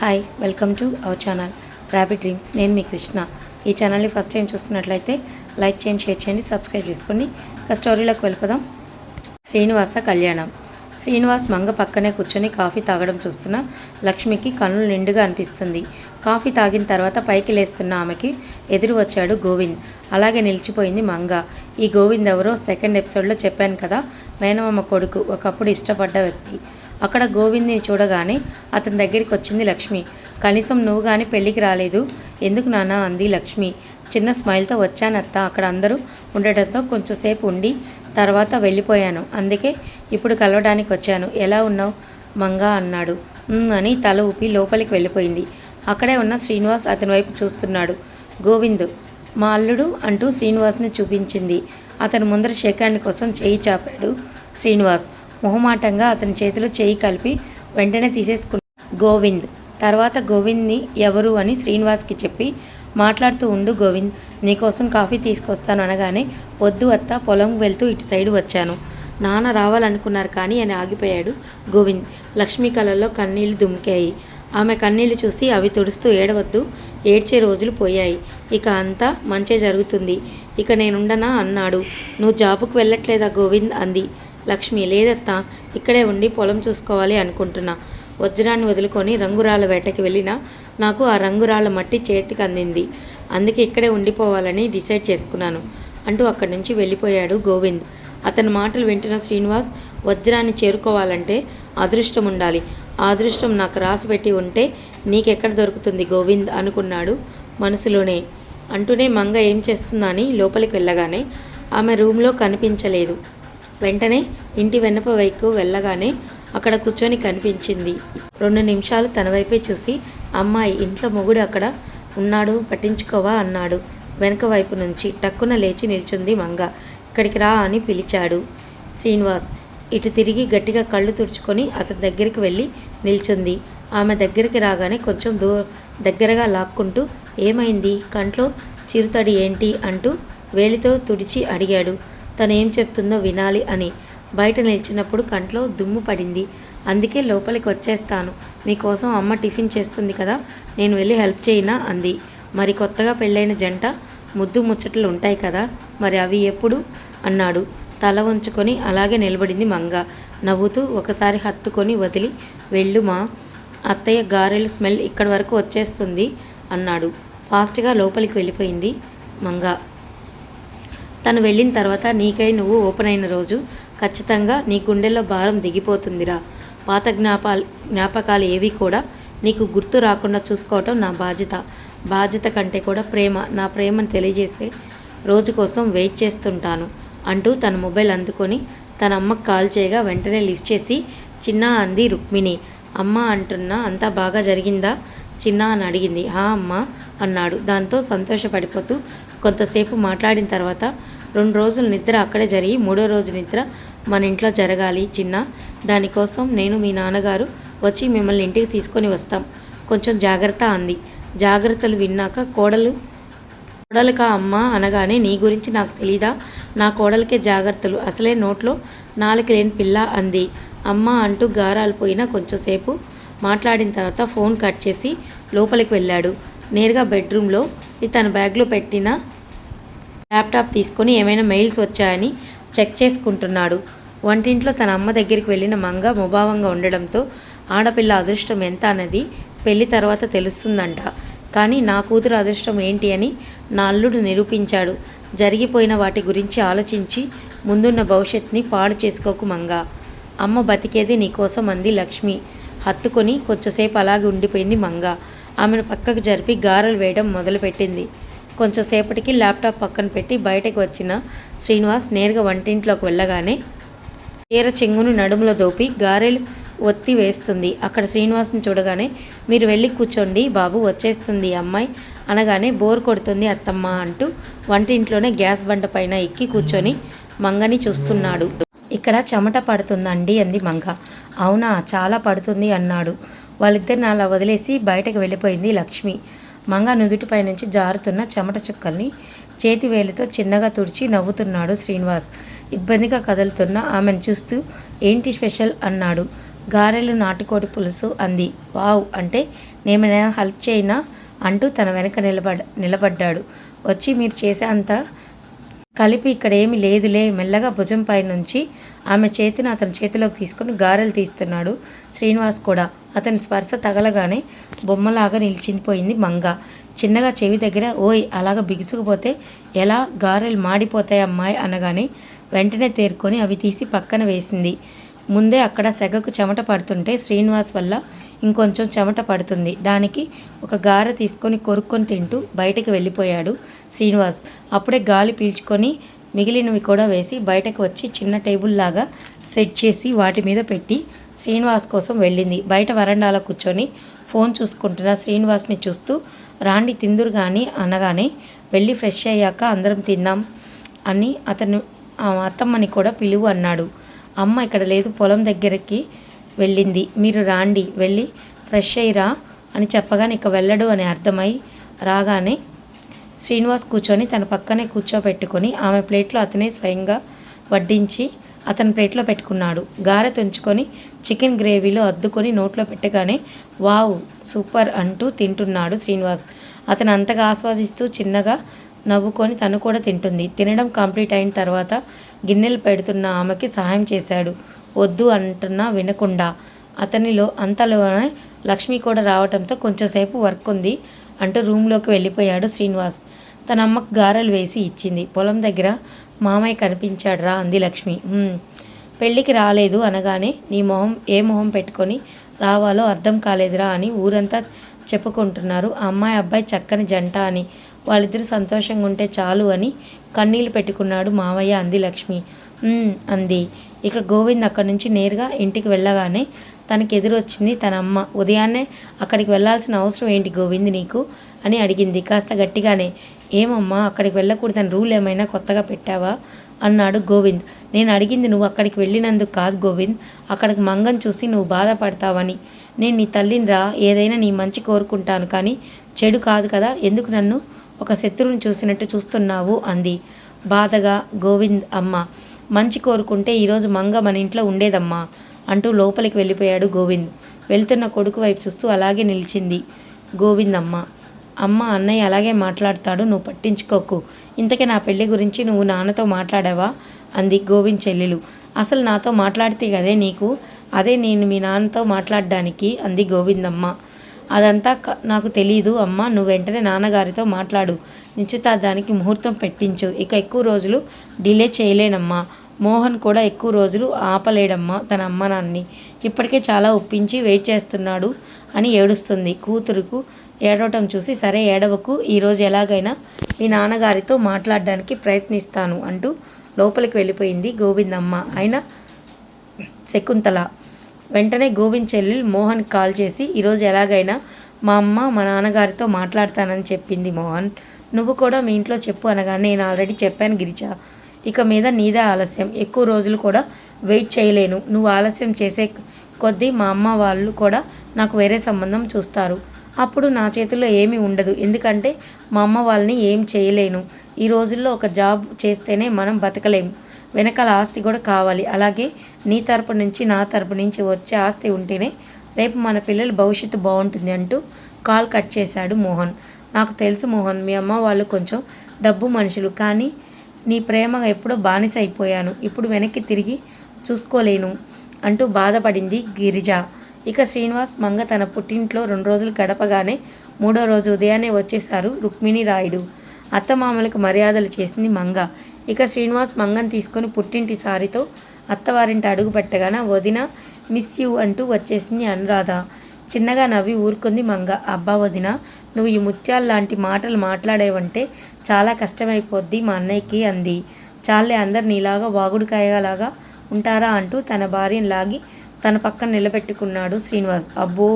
Hi welcome to our channel rapid dreams నేను మీ కృష్ణ. ఈ ఛానల్ని ఫస్ట్ టైం చూస్తున్నట్లయితే లైక్ చేయండి షేర్ చేయండి సబ్స్క్రైబ్ చేసుకోండి ఇక స్టోరీలోకి వెళ్ళిపోదాం. శ్రీనివాస కళ్యాణం. శ్రీనివాస్ మంగ పక్కనే కూర్చొని కాఫీ తాగడం చూస్తున్న లక్ష్మికి కన్నులు నిండుగా అనిపిస్తుంది. కాఫీ తాగిన తర్వాత పైకి లేస్తున్న ఆమెకి ఎదురు వచ్చాడు గోవింద్. అలాగే నిలిచిపోయింది మంగ. ఈ గోవింద్ ఎవరో సెకండ్ ఎపిసోడ్లో చెప్పాను కదా మేనమామ కొడుకు ఒకప్పుడు ఇష్టపడ్డ వ్యక్తి. అక్కడ గోవింద్ని చూడగానే అతని దగ్గరికి వచ్చింది లక్ష్మి. కనీసం నువ్వు కానీ పెళ్ళికి రాలేదు. ఎందుకు నాన్న? అంది లక్ష్మి. చిన్న స్మైల్తో వచ్చానత్త. అక్కడ అందరూ ఉండటంతో కొంచెంసేపు ఉండి తర్వాత వెళ్ళిపోయాను. అందుకే ఇప్పుడు కలవడానికి వచ్చాను. ఎలా ఉన్నావు? మంగా అన్నాడు. అని తల ఊపి లోపలికి వెళ్ళిపోయింది. అక్కడే ఉన్న శ్రీనివాస్ అతని వైపు చూస్తున్నాడు. గోవింద్ మా అల్లుడు అంటూ శ్రీనివాస్ని చూపించింది. అతను ముందర షేక్ హ్యాండ్ కోసం చేయి చాపాడు శ్రీనివాస్. మొహమాటంగా అతని చేతిలో చేయి కలిపి వెంటనే తీసేసుకున్నాడు గోవింద్. తర్వాత గోవింద్ని ఎవరు అని శ్రీనివాస్కి చెప్పి మాట్లాడుతూ ఉండు గోవింద్ నీకోసం కాఫీ తీసుకొస్తాను అనగానే వద్దు అత్త పొలం వెళ్తూ ఇటు సైడ్ వచ్చాను. నాన్న రావాలనుకున్నారు కానీ అని ఆగిపోయాడు గోవింద్. లక్ష్మీ కళల్లో కన్నీళ్ళు దుమికాయి. ఆమె కన్నీళ్ళు చూసి అవి తుడుస్తూ ఏడవద్దు ఏడ్చే రోజులు పోయాయి. ఇక అంతా మంచే జరుగుతుంది. ఇక నేనుండనా అన్నాడు. నువ్వు జాబుకు వెళ్ళట్లేదా గోవింద్? అంది. లక్ష్మి లేదత్తా ఇక్కడే ఉండి పొలం చూసుకోవాలి అనుకుంటున్నా. వజ్రాన్ని వదులుకొని రంగురాల వేటకి వెళ్ళినా నాకు ఆ రంగురాళ్ళ మట్టి చేతికి అందింది. అందుకే ఇక్కడే ఉండిపోవాలని డిసైడ్ చేసుకున్నాను. అంటూ అక్కడి నుంచి వెళ్ళిపోయాడు గోవింద్. అతని మాటలు వింటున్న శ్రీనివాస్ వజ్రాన్ని చేరుకోవాలంటే అదృష్టం ఉండాలి. ఆ అదృష్టం నాకు రాసిపెట్టి ఉంటే నీకెక్కడ దొరుకుతుంది గోవింద్ అనుకున్నాడు మనసులోనే. అంటూనే మంగ ఏం చేస్తుందా అని లోపలికి వెళ్ళగానే ఆమె రూమ్లో కనిపించలేదు. వెంటనే ఇంటి వెనప వైపు వెళ్ళగానే అక్కడ కూర్చొని కనిపించింది. రెండు నిమిషాలు తన వైపే చూసి అమ్మాయి ఇంట్లో మొగుడు అక్కడ ఉన్నాడు పట్టించుకోవా? అన్నాడు. వెనక వైపు నుంచి టక్కున లేచి నిల్చుంది మంగ. ఇక్కడికి రా అని పిలిచాడు. శ్రీనివాస్ ఇటు తిరిగి గట్టిగా కళ్ళు తుడుచుకొని అతని దగ్గరికి వెళ్ళి నిల్చుంది. ఆమె దగ్గరికి రాగానే కొంచెం దూ దగ్గరగా లాక్కుంటూ ఏమైంది? కంట్లో చిరుతడి ఏంటి? అంటూ వేలితో తుడిచి అడిగాడు. తను ఏం చెప్తుందో వినాలి అని. బయట నిలిచినప్పుడు కంట్లో దుమ్ము పడింది. అందుకే లోపలికి వచ్చేస్తాను మీకోసం అమ్మ టిఫిన్ చేస్తుంది కదా నేను వెళ్ళి హెల్ప్ చేయినా అంది. మరి కొత్తగా పెళ్ళైన జంట ముద్దు ముచ్చట్లు ఉంటాయి కదా మరి అవి ఎప్పుడు? అన్నాడు. తల ఉంచుకొని అలాగే నిలబడింది మంగ. నవ్వుతూ ఒకసారి హత్తుకొని వదిలి వెళ్ళు మా అత్తయ్య గారెలు స్మెల్ ఇక్కడి వరకు వచ్చేస్తుంది అన్నాడు. ఫాస్ట్గా లోపలికి వెళ్ళిపోయింది మంగ. తను వెళ్ళిన తర్వాత నీకై నువ్వు ఓపెన్ అయిన రోజు ఖచ్చితంగా నీ గుండెల్లో భారం దిగిపోతుందిరా. పాత జ్ఞాపాలు జ్ఞాపకాలు ఏవి కూడా నీకు గుర్తు రాకుండా చూసుకోవటం నా బాధ్యత. బాధ్యత కంటే కూడా ప్రేమ నా ప్రేమను తెలియజేసే రోజు కోసం వెయిట్ చేస్తుంటాను అంటూ తన మొబైల్ అందుకొని తన అమ్మకు కాల్ చేయగా వెంటనే లిఫ్ట్ చేసి చిన్న అంది రుక్మిణి అమ్మ అంటున్నా అంతా బాగా జరిగిందా? చిన్న అని అడిగింది. హా అమ్మ అన్నాడు. దాంతో సంతోషపడిపోతూ కొంతసేపు మాట్లాడిన తర్వాత రెండు రోజులు నిద్ర అక్కడే జరిగి మూడో రోజు నిద్ర మన ఇంట్లో జరగాలి చిన్న. దానికోసం నేను మీ నాన్నగారు వచ్చి మిమ్మల్ని ఇంటికి తీసుకొని వస్తాం. కొంచెం జాగ్రత్త అంది. జాగ్రత్తలు విన్నాక కోడలు కోడలుకా అమ్మ అనగానే నీ గురించి నాకు తెలీదా? నా కోడలికే జాగ్రత్తలు. అసలే నోట్లో నాలుగు లేని పిల్ల అంది. అమ్మ అంటూ గారాలు పోయినా కొంచెంసేపు మాట్లాడిన తర్వాత ఫోన్ కట్ చేసి లోపలికి వెళ్ళాడు. నేరుగా బెడ్రూమ్లో తన బ్యాగ్లో పెట్టిన ల్యాప్టాప్ తీసుకొని ఏమైనా మెయిల్స్ వచ్చాయని చెక్ చేసుకుంటున్నాడు. వంటింట్లో తన అమ్మ దగ్గరికి వెళ్ళిన మంగ ముభావంగా ఉండడంతో ఆడపిల్ల అదృష్టం ఎంత అన్నది పెళ్ళి తర్వాత తెలుస్తుందంట. కానీ నా కూతురు అదృష్టం ఏంటి అని నా అల్లుడు నిరూపించాడు. జరిగిపోయిన వాటి గురించి ఆలోచించి ముందున్న భవిష్యత్తుని పాడు చేసుకోకు మంగ. అమ్మ బతికేది నీకోసం అంది లక్ష్మి. హత్తుకొని కొంచెంసేపు అలాగే ఉండిపోయింది మంగ. ఆమెను పక్కకు జరిపి గారెలు వేయడం మొదలుపెట్టింది. కొంచెంసేపటికి ల్యాప్టాప్ పక్కన పెట్టి బయటకు వచ్చిన శ్రీనివాస్ నేరుగా వంటింట్లోకి వెళ్ళగానే చీర చెంగును నడుములో దోపి గారెలు ఒత్తి వేస్తుంది. అక్కడ శ్రీనివాస్ని చూడగానే మీరు వెళ్ళి కూర్చోండి బాబు వచ్చేస్తుంది అమ్మాయి. అనగానే బోర్ కొడుతుంది అత్తమ్మ అంటూ వంటింట్లోనే గ్యాస్ బండ పైన ఎక్కి కూర్చొని మంగని చూస్తున్నాడు. ఇక్కడ చెమట పడుతుందండి అంది మంగ. అవునా చాలా పడుతుంది అన్నాడు. వాళ్ళిద్దరిని అలా వదిలేసి బయటకు వెళ్ళిపోయింది లక్ష్మి. మంగ నుదుటిపై నుంచి జారుతున్న చెమట చుక్కల్ని చేతి వేలితో చిన్నగా తుడిచి నవ్వుతున్నాడు శ్రీనివాస్. ఇబ్బందిగా కదులుతున్న ఆమెను చూస్తూ ఏంటి స్పెషల్? అన్నాడు. గారెలు నాటుకోడి పులుసు అంది. వావ్ అంటే నేమైనా హెల్ప్ చేయనా? అంటూ తన వెనక నిలబడ నిలబడ్డాడు. వచ్చి మీరు చేసే అంత కలిపి ఇక్కడ ఏమి లేదులే మెల్లగా భుజంపై నుంచి ఆమె చేతిని అతని చేతిలోకి తీసుకుని గారెలు తీస్తున్నాడు శ్రీనివాస్ కూడా. అతని స్పర్శ తగలగానే బొమ్మలాగా నిలిచిపోయింది మంగ. చిన్నగా చెవి దగ్గర ఓయ్ అలాగ బిగుసుకుపోతే ఎలా గారెలు మాడిపోతాయి అమ్మాయి అనగానే వెంటనే తేరుకొని అవి తీసి పక్కన వేసింది. ముందే అక్కడ సెగకు చెమట పడుతుంటే శ్రీనివాస్ వల్ల ఇంకొంచెం చెమట పడుతుంది. దానికి ఒక గారె తీసుకొని కొరుక్కొని తింటూ బయటకు వెళ్ళిపోయాడు. శ్రీనివాస్. అప్పుడే గాలి పీల్చుకొని మిగిలినవి కూడా వేసి బయటకు వచ్చి చిన్న టేబుల్ లాగా సెట్ చేసి వాటి మీద పెట్టి శ్రీనివాస్ కోసం వెళ్ళింది. బయట వరండాలో కూర్చొని ఫోన్ చూసుకుంటున్న శ్రీనివాస్ని చూస్తూ రాండి తిందురు కానీ అనగానే వెళ్ళి ఫ్రెష్ అయ్యాక అందరం తిందాం అని అతను అత్తమ్మని కూడా పిలువు అన్నాడు. అమ్మ ఇక్కడ లేదు పొలం దగ్గరికి వెళ్ళింది. మీరు రాండి వెళ్ళి ఫ్రెష్ అయ్యిరా అని చెప్పగానే ఇక వెళ్ళడు అని అర్థమై రాగానే శ్రీనివాస్ కూర్చొని తన పక్కనే కూర్చోబెట్టుకొని ఆమె ప్లేట్లో అతనే స్వయంగా వడ్డించి అతని ప్లేట్లో పెట్టుకున్నాడు. గారె తుంచుకొని చికెన్ గ్రేవీలో అద్దుకొని నోట్లో పెట్టగానే వావ్ సూపర్ అంటూ తింటున్నాడు శ్రీనివాస్. అతను అంతగా ఆస్వాదిస్తూ చిన్నగా నవ్వుకొని తను కూడా తింటుంది. తినడం కంప్లీట్ అయిన తర్వాత గిన్నెలు పెడుతున్న ఆమెకి సహాయం చేశాడు. వద్దు అంటున్నా వినకుండా. అతనిలో అంతలోనే లక్ష్మి కూడా రావడంతో కొంచెంసేపు వర్క్ ఉంది. అంటూ రూమ్లోకి వెళ్ళిపోయాడు శ్రీనివాస్. తన అమ్మకు గారెలు వేసి ఇచ్చింది. పొలం దగ్గర మామయ్య కనిపించాడురా అంది లక్ష్మి. పెళ్ళికి రాలేదు అనగానే నీ మొహం ఏ మొహం పెట్టుకొని రావాలో అర్థం కాలేదురా అని ఊరంతా చెప్పుకుంటున్నారు. ఆ అమ్మాయి అబ్బాయి చక్కని జంట అని. వాళ్ళిద్దరూ సంతోషంగా ఉంటే చాలు అని కన్నీళ్ళు పెట్టుకున్నాడు మావయ్య అంది లక్ష్మి. అంది. ఇక గోవింద్ అక్కడి నుంచి నేరుగా ఇంటికి వెళ్ళగానే తనకి ఎదురొచ్చింది తన అమ్మ. ఉదయాన్నే అక్కడికి వెళ్ళాల్సిన అవసరం ఏంటి గోవింద్ నీకు? అని అడిగింది. కాస్త గట్టిగానే ఏమమ్మా అక్కడికి వెళ్ళకూడదని రూల్ ఏమైనా కొత్తగా పెట్టావా? అన్నాడు గోవింద్. నేను అడిగింది నువ్వు అక్కడికి వెళ్ళినందుకు కాదు గోవింద్. అక్కడికి మంగం చూసి నువ్వు బాధపడతావని. నేను నీ తల్లిని రా. ఏదైనా నీ మంచి కోరుకుంటాను. కానీ చెడు కాదు కదా. ఎందుకు నన్ను ఒక శత్రువుని చూసినట్టు చూస్తున్నావు? అంది. బాధగా గోవింద్ అమ్మ. మంచి కోరుకుంటే ఈరోజు మంగ మన ఇంట్లో ఉండేదమ్మా అంటూ లోపలికి వెళ్ళిపోయాడు గోవింద్. వెళ్తున్న కొడుకు వైపు చూస్తూ అలాగే నిలిచింది. గోవింద్ అమ్మ. అమ్మ అన్నయ్య అలాగే మాట్లాడతాడు. నువ్వు పట్టించుకోకు. ఇంతకీ నా పెళ్ళి గురించి నువ్వు నాన్నతో మాట్లాడావా? అంది గోవింద్ చెల్లెలు. అసలు నాతో మాట్లాడితే కదే నీకు? అదే నేను మీ నాన్నతో మాట్లాడడానికి అంది గోవిందమ్మ. అదంతా నాకు తెలీదు. అమ్మ నువ్వు వెంటనే నాన్నగారితో మాట్లాడు. నిశ్చితార్థానికి ముహూర్తం పెట్టించు. ఇక ఎక్కువ రోజులు డిలే చేయలేనమ్మా. మోహన్ కూడా ఎక్కువ రోజులు ఆపలేడమ్మా తన అమ్మ నాన్ని ఇప్పటికే చాలా ఒప్పించి వెయిట్ చేస్తున్నాడు అని ఏడుస్తుంది. కూతురుకు ఏడవటం చూసి సరే ఏడవకు. ఈరోజు ఎలాగైనా మీ నాన్నగారితో మాట్లాడడానికి ప్రయత్నిస్తాను అంటూ లోపలికి వెళ్ళిపోయింది గోవిందమ్మ. అయినా శకుంతల వెంటనే గోవింద్ చెల్లెలు మోహన్ కాల్ చేసి ఈరోజు ఎలాగైనా మా అమ్మ మా నాన్నగారితో మాట్లాడతానని చెప్పింది మోహన్. నువ్వు కూడా మీ ఇంట్లో చెప్పు అనగానే నేను ఆల్రెడీ చెప్పాను గిరిజ. ఇక మీద నీదే ఆలస్యం. ఎక్కువ రోజులు కూడా వెయిట్ చేయలేను. నువ్వు ఆలస్యం చేసే కొద్దీ మా అమ్మ వాళ్ళు కూడా నాకు వేరే సంబంధం చూస్తారు. అప్పుడు నా చేతిలో ఏమీ ఉండదు. ఎందుకంటే మా అమ్మ వాళ్ళని ఏం చేయలేను. ఈ రోజుల్లో ఒక జాబ్ చేస్తేనే మనం బతకలేము వెనకాల ఆస్తి కూడా కావాలి. అలాగే నీ తరపు నుంచి నా తరపు నుంచి వచ్చే ఆస్తి ఉంటేనే రేపు మన పిల్లల భవిష్యత్తు బాగుంటుంది అంటూ కాల్ కట్ చేశాడు మోహన్. నాకు తెలుసు మోహన్ మీ అమ్మ వాళ్ళు కొంచెం డబ్బు మనుషులు కానీ నీ ప్రేమ ఎప్పుడో బానిస అయిపోయాను. ఇప్పుడు వెనక్కి తిరిగి చూసుకోలేను అంటూ బాధపడింది గిరిజ. ఇక శ్రీనివాస్ మంగ తన పుట్టింట్లో రెండు రోజులు గడపగానే మూడో రోజు ఉదయాన్నే వచ్చేశారు రుక్మిణి రాయుడు అత్తమామలకు మర్యాదలు చేసింది మంగ. ఇక శ్రీనివాస్ మంగని తీసుకొని పుట్టింటి సారితో అత్తవారింటి అడుగు పెట్టగానే వదిన మిస్ యూ అంటూ వచ్చేసింది అనురాధ. చిన్నగా నవ్వి ఊరుకుంది మంగ. అబ్బా వదిన నువ్వు ఈ ముత్యాలు లాంటి మాటలు మాట్లాడేవంటే చాలా కష్టమైపోద్ది మా అన్నయ్యకి అంది. చాలే అందరు నీలాగా వాగుడుకాయలాగా ఉంటారా అంటూ తన భార్యను లాగి తన పక్కన నిలబెట్టుకున్నాడు శ్రీనివాస్. అబ్బో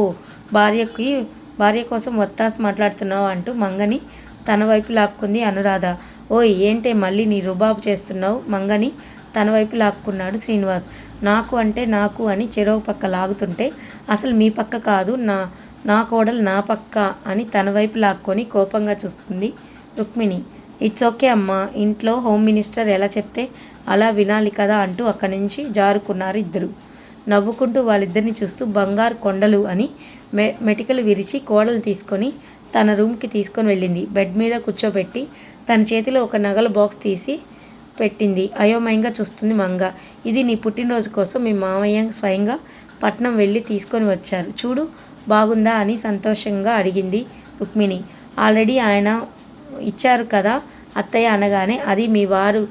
భార్యకి భార్య కోసం వత్తాసు మాట్లాడుతున్నావు అంటూ మంగని తన వైపు లాక్కుంది అనురాధ. ఓయ్ ఏంటే మళ్ళీ నీ రుబాబు చేస్తున్నావు? మంగని తన వైపు లాక్కున్నాడు శ్రీనివాస్. నాకు అంటే నాకు అని చెరో పక్క లాగుతుంటే అసలు మీ పక్క కాదు నా నా కోడలు నా పక్క అని తన వైపు లాక్కొని కోపంగా చూస్తుంది రుక్మిణి. ఇట్స్ ఓకే అమ్మా ఇంట్లో హోమ్ మినిస్టర్ ఎలా చెప్తే అలా వినాలి కదా అంటూ అక్కడి నుంచి జారుకున్నారు ఇద్దరు. నవ్వుకుంటూ వాళ్ళిద్దరిని చూస్తూ బంగారు కొండలు అని మె మెటికలు విరిచి కోడలు తీసుకొని తన రూమ్కి తీసుకొని వెళ్ళింది. బెడ్ మీద కూర్చోబెట్టి తన చేతిలో ఒక నగల బాక్స్ తీసి పెట్టింది. అయోమయంగా చూస్తుంది మంగ. ఇది నీ పుట్టినరోజు కోసం మీ మామయ్య స్వయంగా పట్నం వెళ్ళి తీసుకొని వచ్చారు. చూడు బాగుందా అని సంతోషంగా అడిగింది రుక్మిణి. ఆల్రెడీ ఆయన ఇచ్చారు కదా అత్తయ్య అనగానే అది మీ వారు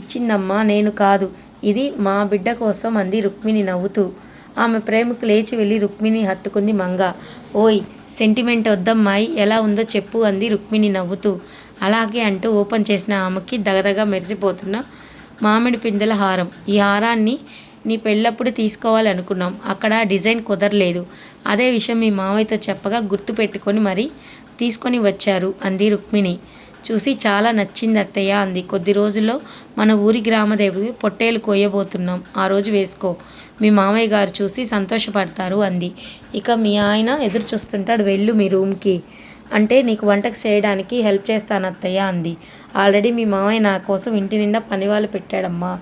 ఇచ్చిందమ్మా నేను కాదు. ఇది మా బిడ్డ కోసం అంది రుక్మిణి నవ్వుతూ. ఆమె ప్రేమకు లేచి వెళ్ళి రుక్మిణి హత్తుకుంది మంగ. ఓయ్ సెంటిమెంట్ వద్దమ్మాయి ఎలా ఉందో చెప్పు అంది రుక్మిణి నవ్వుతూ. అలాగే అంటూ ఓపెన్ చేసిన ఆమెకి దగదగ మెరిసిపోతున్న మామిడి పిందెల హారం. ఈ హారాన్ని నీ పెళ్ళప్పుడు తీసుకోవాలనుకున్నాం. అక్కడ డిజైన్ కుదరలేదు. అదే విషయం మీ మామయ్యతో చెప్పగా గుర్తు పెట్టుకొని మరీ తీసుకొని వచ్చారు అంది రుక్మిణి. చూసి చాలా నచ్చింది అత్తయ్య అంది. కొద్ది రోజుల్లో మన ఊరి గ్రామదేవి పొట్టేలు కోయబోతున్నాం. ఆ రోజు వేసుకో. మీ మామయ్య గారు చూసి సంతోషపడతారు అంది. ఇక మీ ఆయన ఎదురు చూస్తుంటాడు. వెళ్ళు మీ రూమ్కి. అంటే నీకు వంటకు చేయడానికి హెల్ప్ చేస్తాను అత్తయ్య అంది. ఆల్రెడీ మీ మామయ్య నా కోసం ఇంటి నిండా పనివాళ్ళు పెట్టాడమ్మా.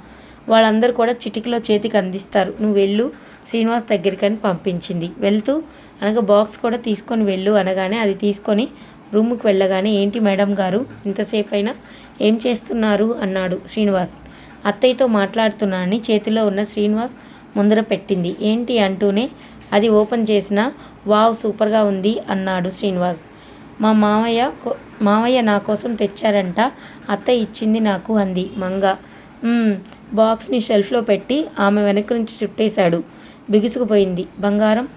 వాళ్ళందరూ కూడా చిటికలో చేతికి అందిస్తారు. నువ్వు వెళ్ళు శ్రీనివాస్ దగ్గరికని పంపించింది. వెళ్తూ అనగా బాక్స్ కూడా తీసుకొని వెళ్ళు అనగానే అది తీసుకొని రూముకి వెళ్ళగానే ఏంటి మేడం గారు ఇంతసేపు అయినా ఏం చేస్తున్నారు? అన్నాడు శ్రీనివాస్. అత్తయ్యతో మాట్లాడుతున్నానని చేతిలో ఉన్న శ్రీనివాస్ ముందర పెట్టింది. ఏంటి అంటూనే అది ఓపెన్ చేసిన వావ్ సూపర్గా ఉంది అన్నాడు శ్రీనివాస్. మా మామయ్య కో- మామయ్య నా కోసం తెచ్చారంట అత్తయ్య ఇచ్చింది నాకు అంది మంగ. బాక్స్ని షెల్ఫ్లో పెట్టి ఆమె వెనక నుంచి చుట్టేశాడు. బిగుసుకుపోయింది. బంగారం?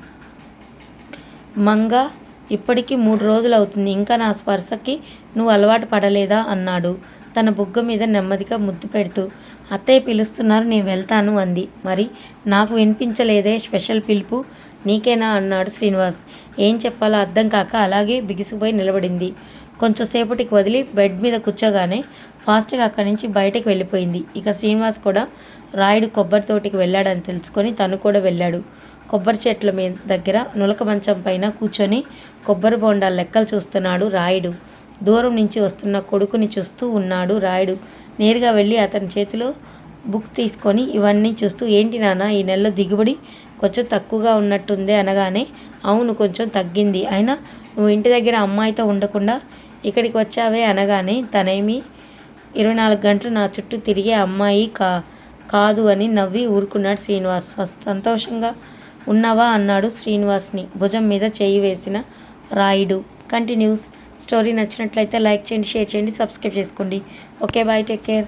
మంగ ఇప్పటికీ మూడు రోజులు అవుతుంది ఇంకా నా స్పర్శకి నువ్వు అలవాటు పడలేదా? అన్నాడు. తన బుగ్గ మీద నెమ్మదిగా ముద్దు పెడుతూ. అత్తయ్య పిలుస్తున్నారు నేను వెళ్తాను అంది. మరి నాకు వినిపించలేదే స్పెషల్ పిలుపు? నీకేనా అన్నాడు శ్రీనివాస్. ఏం చెప్పాలో అర్థం కాక అలాగే బిగిసిపోయి నిలబడింది. కొంచెంసేపటికి వదిలి బెడ్ మీద కూర్చోగానే ఫాస్ట్గా అక్కడి నుంచి బయటకు వెళ్ళిపోయింది. ఇక శ్రీనివాస్ కూడా రాయుడు కొబ్బరి తోటికి వెళ్ళాడని తెలుసుకొని తను కూడా వెళ్ళాడు. కొబ్బరి చెట్ల మీద దగ్గర నులక మంచం పైన కూర్చొని కొబ్బరి బొండాల లెక్కలు చూస్తున్నాడు రాయుడు. దూరం నుంచి వస్తున్న కొడుకుని చూస్తూ ఉన్నాడు రాయుడు. నేరుగా వెళ్ళి అతని చేతిలో బుక్ తీసుకొని ఇవన్నీ చూస్తూ ఏంటి నాన్న ఈ నెలలో దిగుబడి కొంచెం తక్కువగా ఉన్నట్టుంది అనగానే అవును కొంచెం తగ్గింది. అయినా నువ్వు ఇంటి దగ్గర అమ్మాయితో ఉండకుండా ఇక్కడికి వచ్చావే అనగానే తనేమి ఇరవై నాలుగు గంటలు నా చుట్టూ తిరిగే అమ్మాయి కా కాదు అని నవ్వి ఊరుకున్నాడు శ్రీనివాస్. సంతోషంగా ఉన్నావా? అన్నాడు శ్రీనివాస్ని. భుజం మీద చేయి వేసిన రాయుడు. కంటిన్యూస్ స్టోరీ నచ్చినట్లయితే లైక్ చేయండి షేర్ చేయండి సబ్స్క్రైబ్ చేసుకోండి. Okay bye take care.